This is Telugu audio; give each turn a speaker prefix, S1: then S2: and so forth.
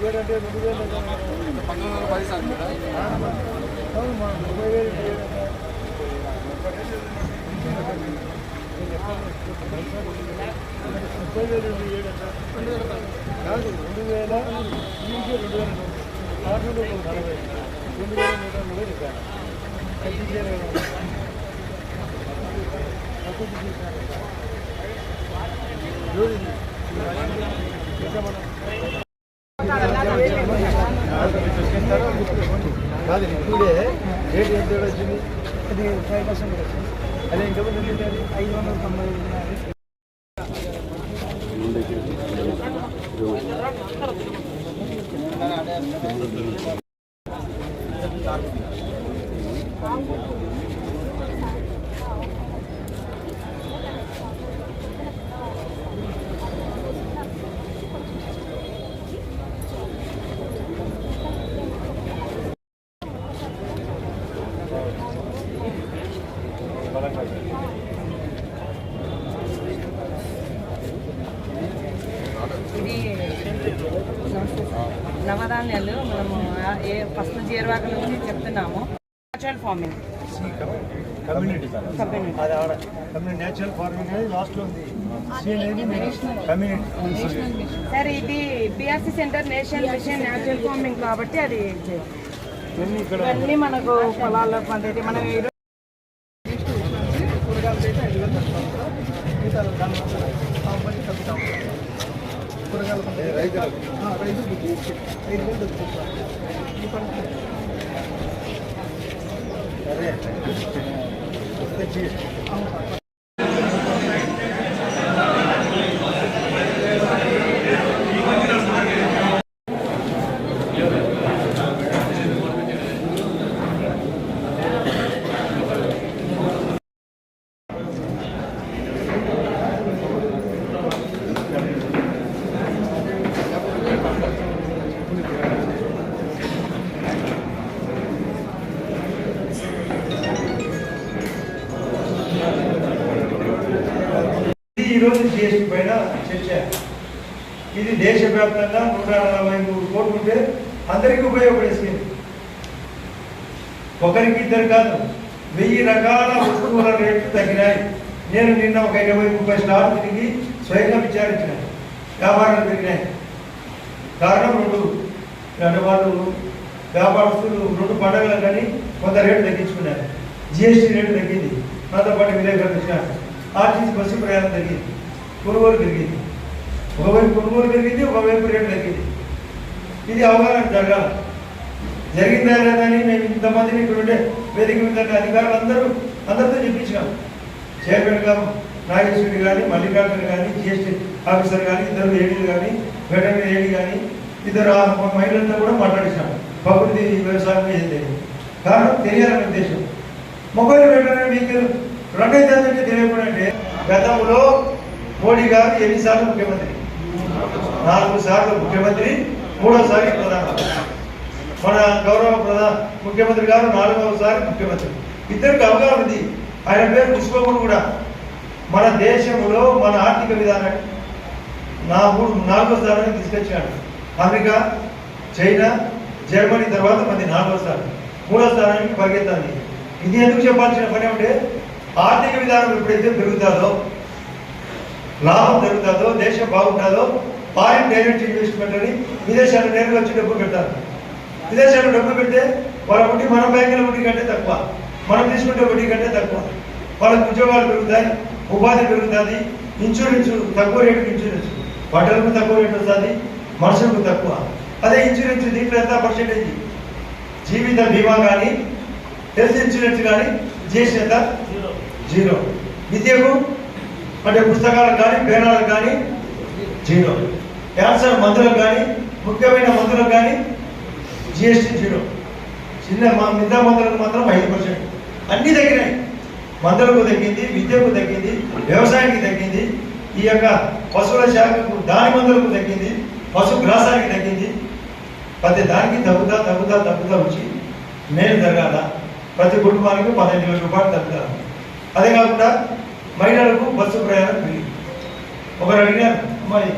S1: ఏడంటే రెండు వేలు
S2: పంతొమ్మిది వందల పది సార్ మీరు
S1: అవును మా ముప్పై వేలు ఏడు ముప్పై వేలు ఏడు కాదు రెండు వేల నుంచి రెండు వేల ఆరు నుండి ఒక నలభై రెండు వేల నూట నలభై రూపాయలు తగ్గించారు తక్కువ చేశారు ఇంకా మనం కాదు ఇప్పుడే రేట్ ఎంత వచ్చింది
S3: అది ఫైవ్ పర్సెంట్
S1: అదే ఇంతకుముందు ఎంత ఉండేది?
S3: ఐదు వందల తొంభై ఉన్నాయి.
S4: ఇది నవధాన్యాలు మనము ఏ ఫస్ట్ జీరవాక నుంచి చెప్తున్నాము న్యాచురల్ ఫార్మింగ్
S1: కమ్యూనిటీ
S4: కమ్యూనిటీ.
S1: అది ఆడ కమ్యూనిటీ నేచురల్ ఫార్మింగ్ అనేది లాస్ట్లో ఉంది. సీ అనేది కమ్యూనిటీ.
S4: సార్ ఇది PRC centre national mission natural farming కాబట్టి అది
S1: ఇవన్నీ
S4: మనకు పొలాల్లో పండేది. మనం ఈరోజు
S3: కూరగాయలు అయితే ఐదు
S1: ఈరోజు జిఎస్టీ పైన చర్చ. ఇది దేశవ్యాప్తంగా నూట నలభై మూడు కోట్లు ఉంటే అందరికీ ఉపయోగపడే స్కీమ్ ఒకరికి ఇద్దరు కాదు వెయ్యి రకాల వస్తువుల రేట్లు తగ్గినాయి. నేను నిన్న ఒక ఇరవై ముప్పై స్టార్ తిరిగి స్వయంగా విచారించిన. వ్యాపారాలు పెరిగినాయి. కారణం రెండు. అంటే వాళ్ళు వ్యాపారస్తులు రెండు పండగలు కానీ కొంత రేటు తగ్గించుకున్నారు. జిఎస్టీ రేటు తగ్గింది. నాతో పాటు విలేకరులు వచ్చినారు. ఆర్టీసీ బస్సు ప్రయాణం తగ్గింది కొనుగోలు పెరిగింది. ఒకవైపు కొనుగోలు పెరిగింది ఒకవైపు రేటు తగ్గింది. ఇది అవగాహన జరగాలి. జరిగిందా లేదా అని మేము ఇంతమందిని ఇక్కడ ఉండే వేదిక మీద అధికారులు అందరూ అందరితో చెప్పించినాం. చైర్మన్ గారు నాగేశ్వరి కానీ మల్లికార్జున కానీ జిఎస్టీ ఆఫీసర్ కానీ ఇద్దరు ఏడీలు కానీ వెటర్నరీ ఏడీ కానీ ఇద్దరు ఆ మహిళలతో కూడా మాట్లాడించాం ప్రకృతి వ్యవసాయం ఏది కారణం తెలియాలనే ఉద్దేశం. మొబైల్ వెటర్నరీ వెహికల్ రెండైతే అంటే తెలియకుండా గతంలో మోడీ గారు ఎన్నిసార్లు ముఖ్యమంత్రి? నాలుగు సార్లు ముఖ్యమంత్రి మూడోసారి ప్రధానమంత్రి మన గౌరవ ప్రధాన ముఖ్యమంత్రి గారు నాలుగవసారి ముఖ్యమంత్రి. ఇద్దరికి అవగాహన ఉంది. ఆయన పేరు పుష్పముడు కూడా. మన దేశంలో మన ఆర్థిక విధానాన్ని నా మూడు నాలుగో స్థానానికి తీసుకొచ్చాడు. అమెరికా చైనా జర్మనీ తర్వాత మంది నాలుగో స్థానం. మూడో స్థానానికి పరిగెత్తాలి. ఇది ఎందుకు చెప్పాల్సిన పని అంటే ఆర్థిక విధానం ఎప్పుడైతే పెరుగుతుందో లాభం పెరుగుతుందో దేశం బాగుంటుందో ఫారిన్ డైరెక్ట్ ఇన్వెస్ట్మెంట్ అని విదేశాలు నేరుగా వచ్చి డబ్బు పెడతారు. విదేశాల్లో డబ్బు పెడితే వాళ్ళ వడ్డీ మన బ్యాంకుల వడ్డీ కంటే తక్కువ మనం తీసుకుంటే వడ్డీ కంటే తక్కువ. వాళ్ళకి ఉద్యోగాలు పెరుగుతాయి ఉపాధి పెరుగుతుంది ఇన్సూరెన్స్ తక్కువ రేటుకి ఇన్సూరెన్స్ పంటలకు తక్కువ రేటు వస్తుంది మనుషులకు తక్కువ. అదే ఇన్సూరెన్స్ దీంట్లో ఎంత పర్సెంటేజ్ జీవిత బీమా కానీ హెల్త్ ఇన్సూరెన్స్ కానీ జీఎస్టీ ఎంత? జీరో. విద్యకు అంటే పుస్తకాలకు కానీ పేనాలకు కానీ జీరో. క్యాన్సర్ మందులకు కానీ ముఖ్యమైన మందులకు కానీ జిఎస్టీ జీరో. చిన్న మా మిగతా మందులకు మాత్రం ఐదు పర్సెంట్. అన్నీ తగ్గినాయి. మందులకు తగ్గింది విద్యకు తగ్గింది వ్యవసాయానికి తగ్గింది ఈ యొక్క పశువుల శాఖకు దాని మందులకు తగ్గింది పశు గ్రాసానికి తగ్గింది. ప్రతి దానికి తగ్గుతా తగ్గుతా తగ్గుతా వచ్చి మేలు జరగాల. ప్రతి కుటుంబానికి పదహైదు వేల రూపాయలు తగ్గుతారు. అదే కాకుండా మహిళలకు బస్సు ప్రయాణం పెరిగింది. ఒకరు అడిగారు అమ్మాయి